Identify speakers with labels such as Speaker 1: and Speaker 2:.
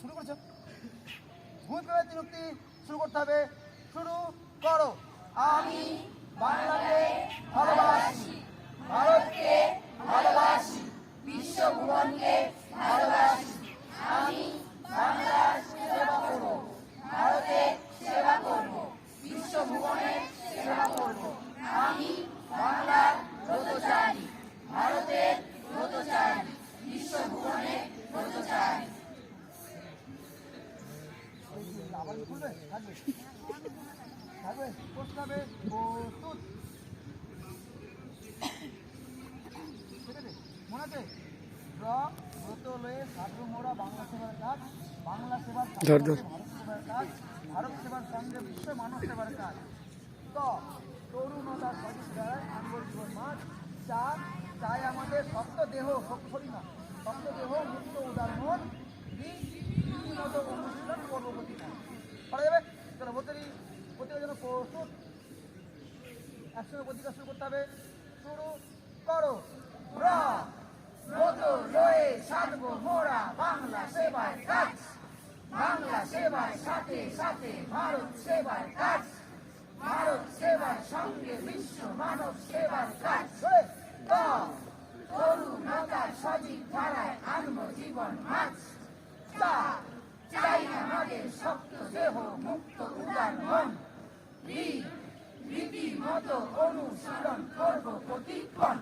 Speaker 1: শুরু করেছ? ভূমি তিনুক্তি শুরু করতে হবে। শুরু করো। আমি বাংলাকে ভালোবাসি। আবার মনে আছে ড্র ব্রত লয়ে সাধু মোড়া বাংলা সেবার কাজ বাংলা সেবার। ভারত সেবার কাজ ভারত সেবার সঙ্গে বিশ্ব মানব সেবার কাজ ত তরুণতা দ্বারা আনবর জীবন মাঠ চাই আমাদের শক্ত দেহ শক্ত শক্ত দেহ মুক্ত উদার মন তিন রীতিমতো অনুশীলন পর্ববতী না করা যাবে ভর্তি প্রতিকার জন্য প্রস্তুত। একসঙ্গে প্রতিকার শুরু করতে হবে। শুরু করো। র ব্রত লয়ে, সাধবো মোরা বাংলা সেবায় কাজ। বাংলা সেবায় সাথে সাথে ভারত সেবার কাজ। ভারত সেবার সঙ্গে বিশ্ব মানব সেবার কাজ। করুণতার সজীব ধারায় আনব জীবন মাছ শক্ত দেহ মুক্ত উদার মন। রীতি মতো অনুশীলন করব প্রতিক্ষণ।